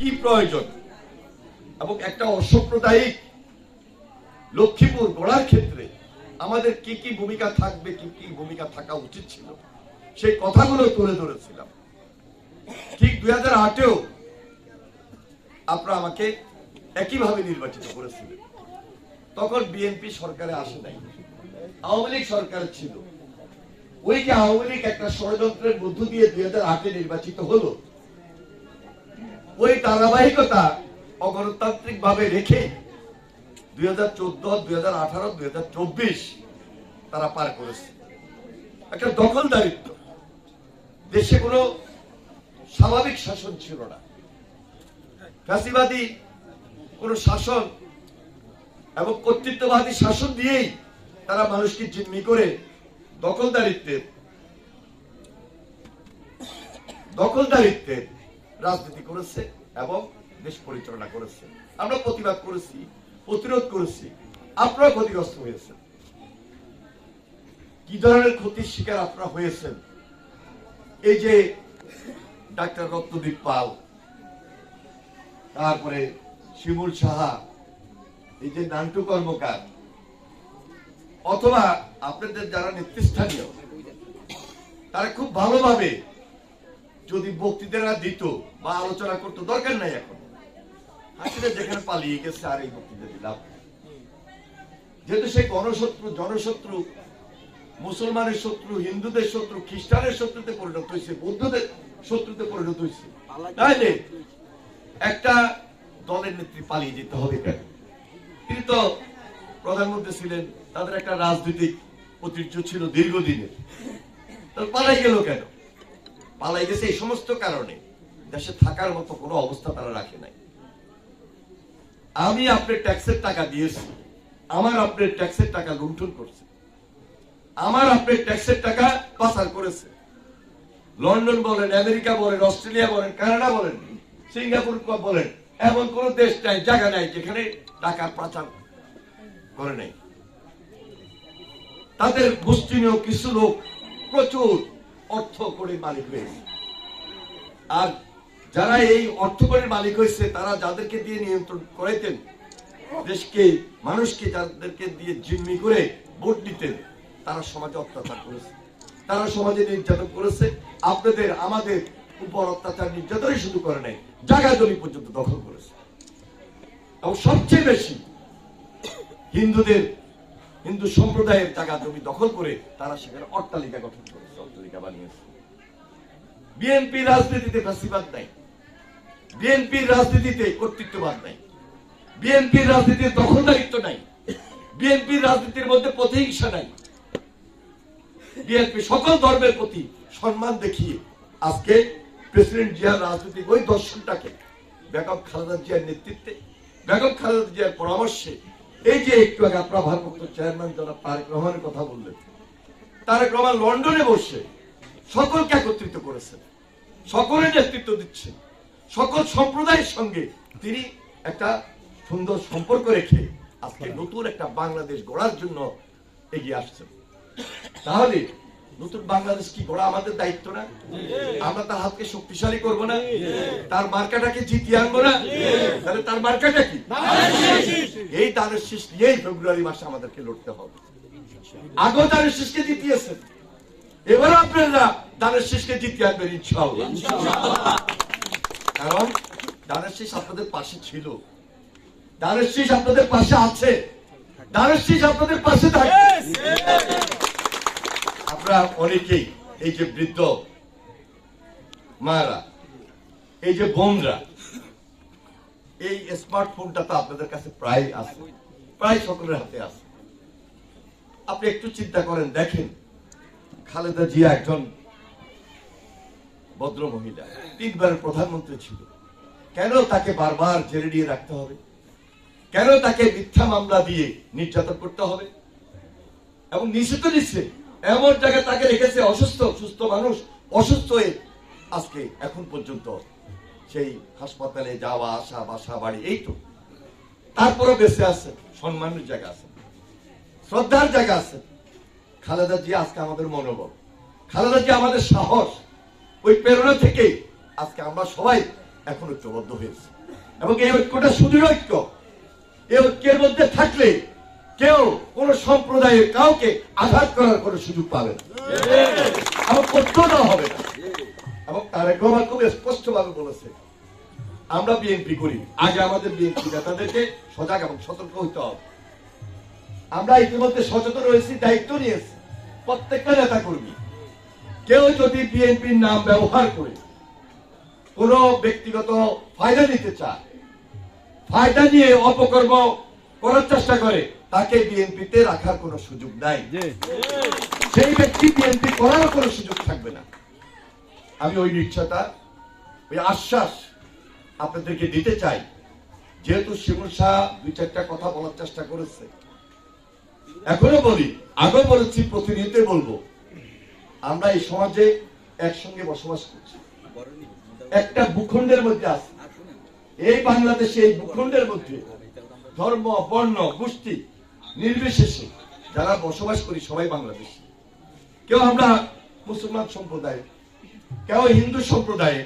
কি প্রয়োজন? এবং একটা অসাম্প্রদায়িক লক্ষ্মীপুর গড়ার ক্ষেত্রে আমাদের কি কি ভূমিকা থাকবে, কি কি ভূমিকা থাকা উচিত ছিল? সেই কথাগুলো তুলে ধরেছিলাম। ঠিক দুই হাজার আটেও আপনারা আমাকে একইভাবে নির্বাচিত করেছিলেন। তখন বিএনপি সরকারে আসে নাই। আওয়ামী লীগ সরকার ছিল। ওই যে আওয়ামী লীগ একটা ষড়যন্ত্রের মধ্য দিয়ে দুই হাজার আটে নির্বাচিত হলো ওই ধারাবাহিকতা অগণতান্ত্রিক ভাবে রেখে দুই হাজার চোদ্দ, দুই হাজার আঠারো, দুই হাজার চব্বিশ তারা পার করেছে। একটা দখলদারিত্ব দেশে কোনো স্বাভাবিক শাসন ছিল না। ফ্যাসিবাদী কোন শাসন এবং কর্তৃত্ববাদী শাসন দিয়েই তারা মানুষকে জিম্মি করে দখলদারিত্বের দখলদারিত্বের রাজনীতি করেছে এবং দেশ পরিচালনা করেছে। আমরা প্রতিবাদ করেছি, প্রতিরোধ করেছি। আপনারা ক্ষতিগ্রস্ত হয়েছেন। কি ধরনের ক্ষতির শিকার আপনারা হয়েছেন? এই যে ডাক্তার রত্নদীপ পাল, তারপরে শিমুল সাহা, এই যে নান্টু কর্মকার, অথবা আপনাদের যারা নেতৃস্থানীয়, তারা খুব ভালোভাবে যদি বক্তৃতা দিত বা আলোচনা করতো, দরকার নাই এখন। হাসিনা যেখানে পালিয়ে গেছে, আর এই বক্তৃতা দিলাম। যেহেতু সে গণশত্রু, জনশত্রু, মুসলমানের শত্রু, হিন্দুদের শত্রু, খ্রিস্টানের শত্রুতে পরিণত হয়েছে, বৌদ্ধদের শত্রুতে পরিণত হয়েছে। তাহলে একটা দলের নেত্রী পালিয়ে যেতে হবে কেন? তিনি তো প্রধানমন্ত্রী ছিলেন, তাদের একটা রাজনৈতিক ঐতিহ্য ছিল দীর্ঘদিনের। তো পালাই গেল কেন? পালাই গেছে এই সমস্ত কারণে দেশে থাকার মতো কোনো অবস্থা তারা রাখে নাই। আমি আপনার ট্যাক্সের টাকা দিয়েছি, আমার আপনার ট্যাক্সের টাকা লুণ্ঠন করছে, আমার আপনার ট্যাক্সের টাকা পাচার করেছে। লন্ডন বলেন, আমেরিকা বলেন, অস্ট্রেলিয়া বলেন, কানাডা বলেন, সিঙ্গাপুর বলেন, এমন কোন দেশ নাই, জায়গা নাই যেখানে টাকা পাচার করে নাই। তাদের মুসলিমীয় কিছু লোক প্রচুর অর্থ করে মালিক হয়েছে। আর যারা এই অর্থ করে মালিক হয়েছে, তারা যাদেরকে দিয়ে নিয়ন্ত্রণ করাইতেন, দেশকে, মানুষকে যাদেরকে দিয়ে জিম্মি করে ভোট দিতেন, তারা সমাজে অত্যাচার করেছে। তারা সমাজে নির্যাতন করেছে। আপনাদের, আমাদের উপর অত্যাচার নির্যাতনই শুরু করে নাই, জায়গা জমি পর্যন্ত দখল করেছে। এবং সবচেয়ে বেশি হিন্দুদের হিন্দু সম্প্রদায়ের জায়গা জমি দখল করে তারা সেখানে অট্টালিকা গঠন করেছে, অট্টালিকা বানিয়েছে। বিএনপি রাজনীতিতে ফ্যাসিবাদ নাই। বিএনপির রাজনীতিতে কর্তৃত্ববাদ নাই। বিএনপির রাজনীতির দখলদারিত্ব নাই। বিএনপির রাজনীতির মধ্যে প্রতিহিংসা নাই। বিএনপি সকল ধর্মের প্রতি সম্মান দেখিয়ে আজকে প্রেসিডেন্ট জিয়ার রাজনৈতিক ওই দর্শনটাকে বেগম খালেদা জিয়ার নেতৃত্বে বেগম খালেদা জিয়ার পরামর্শে এই যে একটু আগে আপনার ভারপ্রাপ্ত চেয়ারম্যান যারা তারেক রহমানের কথা বললেন তারেক রহমান লন্ডনে বসে সকলকে একত্রিত করেছেন সকলের নেতৃত্ব দিচ্ছেন সকল সম্প্রদায়ের সঙ্গে তিনি একটা সুন্দর সম্পর্ক রেখে আজকে নতুন একটা বাংলাদেশ গড়ার জন্য এগিয়ে আসছেন। তাহলে নতুন বাংলাদেশ কি গড়া আমাদের দায়িত্ব না? আমরা তার হাতকে শক্তিশালী করব না? তার মার্কাটাকে জিতিয়ে আনব না? তাহলে তার মার্কাটা কি? এই দানের শীষ নিয়েই ফেব্রুয়ারি মাসে আমাদেরকে লড়তে হবে। আগেও দানের শীষকে জিতিয়েছেন এবার আপনারা দানের শীষকে জিতিয়ে আনবেন, ইনশাআল্লাহ। কারণ দানের শীষ আপনাদের পাশে ছিল। দানের শীষ আপনাদের পাশে আছে। দানের শীষ আপনাদের পাশে থাকবে। আমরা অনেকেই, এই যে বৃদ্ধ মায়েরা, এই যে বোনরা, এই স্মার্টফোনটা তো আপনাদের কাছে প্রায় আছে, প্রায় সকলের হাতে আছে। আপনি একটু চিন্তা করেন, দেখেন, খালেদা জিয়া একজন ভদ্র মহিলা তিনবার প্রধানমন্ত্রী ছিল। কেন তাকে বারবার জেলে দিয়ে রাখতে হবে? কেন তাকে মিথ্যা মামলা দিয়ে নির্যাতন করতে হবে? এবং নিশ্চিত নিচ্ছে এমন জায়গায় তাকে রেখেছে অসুস্থ, সুস্থ মানুষ, অসুস্থ হয়ে আজকে এখন পর্যন্ত সেই হাসপাতালে যাওয়া, আসা, বাসা, বাড়ি এই তো তারপরে বেঁচে আছে, সম্মানের জায়গা আছে। শ্রদ্ধার জায়গা আছে। খালেদা জি আজকে আমাদের মনোবল। খালেদা জি আমাদের সাহস। ওই প্রেরণা থেকে আজকে আমরা সবাই এখন ঐক্যবদ্ধ হয়েছি। এবং এই ঐক্যটা সুদৃঢ় ঐক্য। এই ঐক্যের মধ্যে থাকলে কেউ কোন সম্প্রদায়ের কাউকে আঘাত করার কোনো সুযোগ পাবে না। হবে না। এবং তারেক রহমান খুব স্পষ্ট ভাবে বলেছে, আমরা বিএনপি করি। আগে আমাদের বিএনপি নেতাদেরকে সজাগ এবং সতর্ক হইতে হবে। আমরা ইতিমধ্যে সচেতন রয়েছি দায়িত্ব নিয়েছি, প্রত্যেকটা নেতা কর্মী কেউ যদি বিএনপির নাম ব্যবহার করে কোন ব্যক্তিগত ফায়দা নিতে চায়, ফায়দা নিয়ে অপকর্ম করার চেষ্টা করে তাকে বিএনপিতে রাখার কোনো সুযোগ নাই। সেই ব্যক্তি বিএনপি করারও কোনো সুযোগ থাকবে না। আমি ওই নিশ্চয়তা ওই আশ্বাস আপনাদেরকে দিতে চাই। যেহেতু শিমুল শাহ দুই চারটা কথা বলার চেষ্টা করেছে। এখনও বলি আগেও বলেছি প্রতিনিয়তই বলব আমরা এই সমাজে একসঙ্গে বসবাস করছি। একটা ভূখণ্ডের মধ্যে আছি। এই বাংলাদেশে এই ভূখণ্ডের মধ্যে ধর্ম বর্ণ গোষ্ঠী নির্বিশেষে যারা বসবাস করি সবাই বাংলাদেশি। কেউ আমরা মুসলমান সম্প্রদায় কেউ হিন্দু সম্প্রদায়ে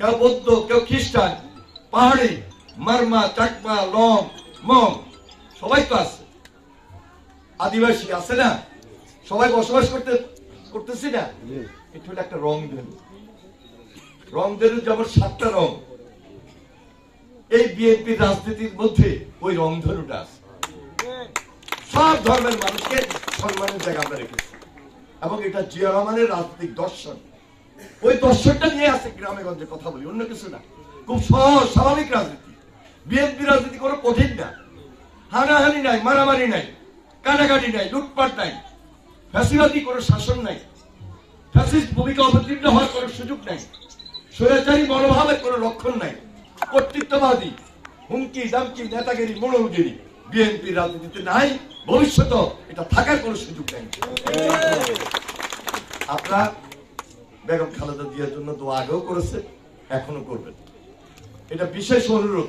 কেউ বৌদ্ধ কেউ খ্রিস্টান পাহাড়ি মারমা চাকমা লম মম সবাই তো আছে। আদিবাসী আছে না? সবাই বসবাস করতে করতেছি না? এটা হলো একটা রং ধনু রং ধনু যেমন সাতটা রং। এই বিএনপির রাজনীতির মধ্যে ওই রং ধনুটা আছে। সব ধর্মের মানুষকে সম্মানের জায়গা আমরা রেখেছি। এবং এটা জিয়া রহমানের রাজনৈতিক দর্শন। ওই দর্শনটা নিয়ে আছে গ্রামে গঞ্জে কথা বলি, অন্য কিছু না। খুব সহজ, স্বাভাবিক রাজনীতি। বিএনপি রাজনীতি কোনো কঠিন না। হানাহানি নাই, মারামারি নাই কাটাকাটি নাই, লুটপাট নাই, ফ্যাসিবাদী কোনো শাসন নাই, ফ্যাসিস্ট ভূমিকা অবতীর্ণ হওয়ার কোনো সুযোগ নাই, স্বৈরাচারী মনোভাবের কোনো লক্ষণ নাই, কর্তৃত্ববাদী, হুমকি, দামকি, নেতাগিরি মোড়লগিরি বিএনপি রাজনীতিতে নাই ভবিষ্যত এটা থাকার কোনো সুযোগ নাই। আপনারা বেগম খালেদা জিয়ার জন্য দোয়া আগেও করেছে এখনও করবেন। এটা বিশেষ অনুরোধ